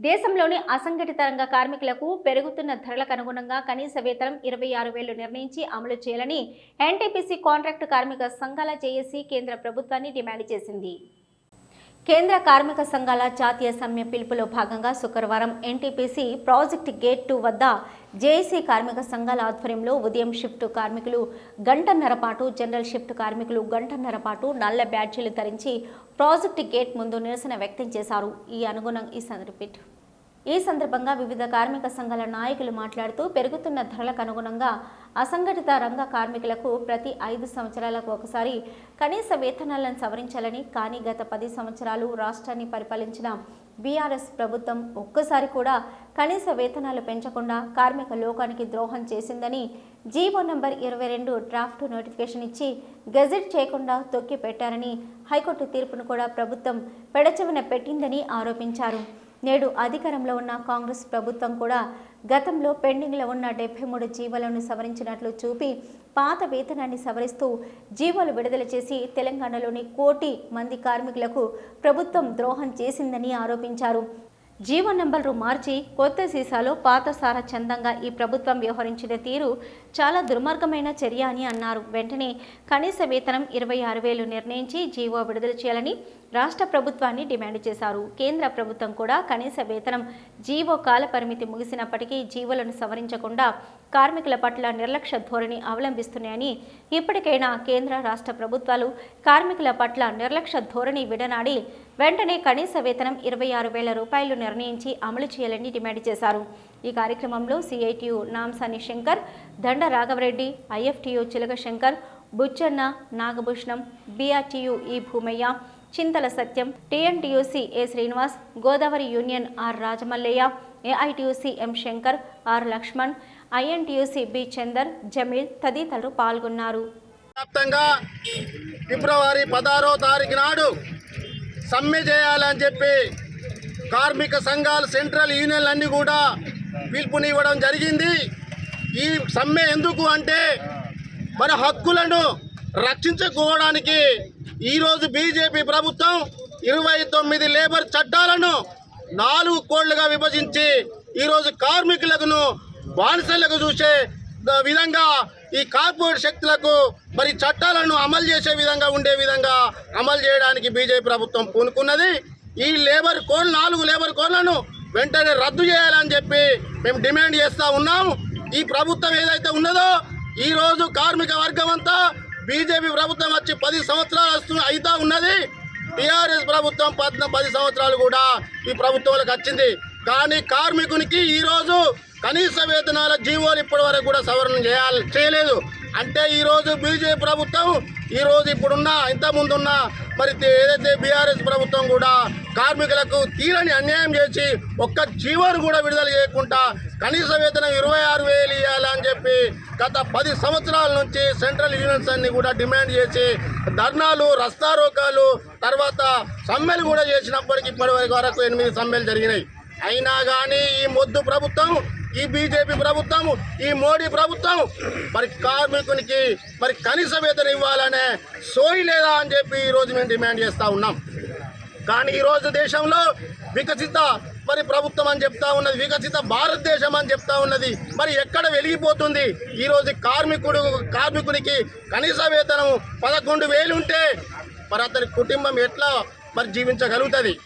దేశంలోని అసంఘటిత రంగ కార్మికులకు పెరుగుతున్న ధరలకు అనుగుణంగా కనీస వేతనం ఇరవై ఆరు వేలు నిర్ణయించి అమలు చేయాలని ఎన్టీపీసీ కాంట్రాక్టు కార్మిక సంఘాల జేఏసీ కేంద్ర ప్రభుత్వాన్ని డిమాండ్ చేసింది. కేంద్ర కార్మిక సంఘాల జాతీయ సమ్మె పిలుపులో భాగంగా శుక్రవారం ఎన్టీపీసీ ప్రాజెక్ట్ గేట్ టూ వద్ద జేఏసీ కార్మిక సంఘాల ఆధ్వర్యంలో ఉదయం షిఫ్ట్ కార్మికులు గంటన్నర పాటు జనరల్ షిఫ్ట్ కార్మికులు గంటన్నర పాటు నల్ల బ్యాడ్జీలు ధరించి ప్రాజెక్ట్ గేట్ ముందు నిరసన వ్యక్తం చేశారు. ఈ అనుగుణం ఈ సందర్భ ఈ సందర్భంగా వివిధ కార్మిక సంఘాల నాయకులు మాట్లాడుతూ పెరుగుతున్న ధరలకు అనుగుణంగా అసంఘటిత రంగ కార్మికులకు ప్రతి ఐదు సంవత్సరాలకు ఒకసారి కనీస వేతనాలను సవరించాలని కానీ గత పది సంవత్సరాలు రాష్ట్రాన్ని పరిపాలించిన బీఆర్ఎస్ ప్రభుత్వం ఒక్కసారి కూడా కనీస వేతనాలు పెంచకుండా కార్మిక లోకానికి ద్రోహం చేసిందని జీవో నంబర్ ఇరవై రెండు డ్రాఫ్ట్ నోటిఫికేషన్ ఇచ్చి గెజెట్ చేయకుండా తొక్కి పెట్టారని హైకోర్టు తీర్పును కూడా ప్రభుత్వం పెడచెవిన పెట్టిందని ఆరోపించారు. నేడు అధికారంలో ఉన్న కాంగ్రెస్ ప్రభుత్వం కూడా గతంలో పెండింగ్లో ఉన్న డెబ్బై మూడు జీవోలను సవరించినట్లు చూపి పాత వేతనాన్ని సవరిస్తూ జీవోలు విడుదల చేసి తెలంగాణలోని కోటి మంది కార్మికులకు ప్రభుత్వం ద్రోహం చేసిందని ఆరోపించారు. జీవో నెంబర్లు మార్చి కొత్త సీసాలో పాత సార చందంగా ఈ ప్రభుత్వం వ్యవహరించిన తీరు చాలా దుర్మార్గమైన చర్య అని అన్నారు. వెంటనే కనీస వేతనం ఇరవై ఆరు వేలు నిర్ణయించి జీవో విడుదల చేయాలని రాష్ట్ర ప్రభుత్వాన్ని డిమాండ్ చేశారు. కేంద్ర ప్రభుత్వం కూడా కనీస వేతనం జీవో కాల పరిమితి ముగిసినప్పటికీ జీవోలను సవరించకుండా కార్మికుల పట్ల నిర్లక్ష్య ధోరణి అవలంబిస్తున్నాయని ఇప్పటికైనా కేంద్ర రాష్ట్ర ప్రభుత్వాలు కార్మికుల పట్ల నిర్లక్ష్య ధోరణి విడనాడి వెంటనే కనీస వేతనం ఇరవై ఆరు వేల రూపాయలు నిర్ణయించి అమలు చేయాలని డిమాండ్ చేశారు. ఈ కార్యక్రమంలో సిఐటియు నాంసాని శంకర్ దండ రాఘవరెడ్డి ఐఎఫ్టియు చిలక Shankar Buchanna Nagabhushanam BRTU E Bhoomaiah Chinthala Satyam TNTUC A Srinivas Godavari union R Rajamallaiah AITUC M Shankar R Laxman INTUC B Chander Jameel తదితరులు పాల్గొన్నారు. ఫిబ్రవరి పదహారో తారీఖు నాడు సమ్మె చేయాలని చెప్పి కార్మిక సంఘాలు సెంట్రల్ యూనియన్లు అన్నీ కూడా పిలుపునివ్వడం జరిగింది. ఈ సమ్మె ఎందుకు అంటే మన హక్కులను రక్షించుకోవడానికి ఈరోజు బీజేపీ ప్రభుత్వం ఇరవై తొమ్మిది లేబర్ చట్టాలను నాలుగు కోళ్ళుగా విభజించి ఈరోజు కార్మికులను బానిసలకు చూసే ద- విధంగా ఈ కార్పొరేట్ శక్తులకు మరి చట్టాలను అమలు చేసే విధంగా ఉండే విధంగా అమలు చేయడానికి బీజేపీ ప్రభుత్వం పూనుకున్నది. ఈ లేబర్ కోడ్ నాలుగు లేబర్ కోడ్లను వెంటనే రద్దు చేయాలని చెప్పి మేము డిమాండ్ చేస్తూ ఉన్నాం. ఈ ప్రభుత్వం ఏదైతే ఉన్నదో ఈరోజు కార్మిక వర్గం అంతా బీజేపీ ప్రభుత్వం వచ్చి పది సంవత్సరాలు వస్తు అవుతా ఉన్నది. టీఆర్ఎస్ ప్రభుత్వం పద్న పది సంవత్సరాలు కూడా ఈ ప్రభుత్వంలోకి వచ్చింది. కానీ కార్మికునికి ఈరోజు కనీస వేతనాల జీవోలు ఇప్పటి వరకు కూడా సవరణ చేయాలి చేయలేదు. అంటే ఈరోజు బీజేపీ ప్రభుత్వం ఈరోజు ఇప్పుడున్న ఇంతకుముందున్న మరి ఏదైతే బీఆర్ఎస్ ప్రభుత్వం కూడా కార్మికులకు తీరని అన్యాయం చేసి ఒక్క జీవోను కూడా విడుదల చేయకుండా కనీస వేతనం ఇరవై ఆరు వేలు ఇవ్వాలని చెప్పి గత పది సంవత్సరాల నుంచి సెంట్రల్ యూనియన్స్ అన్ని కూడా డిమాండ్ చేసి ధర్నాలు రస్తారోకాలు తర్వాత సమ్మెలు కూడా చేసినప్పటికీ ఇప్పటి వరకు ఎనిమిది సమ్మెలు జరిగినాయి. అయినా కానీ ఈ మొద్దు ప్రభుత్వం ఈ బీజేపీ ప్రభుత్వం ఈ మోడీ ప్రభుత్వం మరి కార్మికునికి మరి కనీస వేతనం ఇవ్వాలనే సోయి లేదా అని చెప్పి ఈరోజు మేము డిమాండ్ చేస్తూ ఉన్నాం. కానీ ఈరోజు దేశంలో వికసిత మరి ప్రభుత్వం అని చెప్తా ఉన్నది వికసిత భారతదేశం అని చెప్తా ఉన్నది. మరి ఎక్కడ వెలిగిపోతుంది? ఈరోజు కార్మికుడు కార్మికునికి కనీస వేతనం పదకొండు వేలు ఉంటే మరి అతని కుటుంబం ఎట్లా మరి జీవించగలుగుతుంది?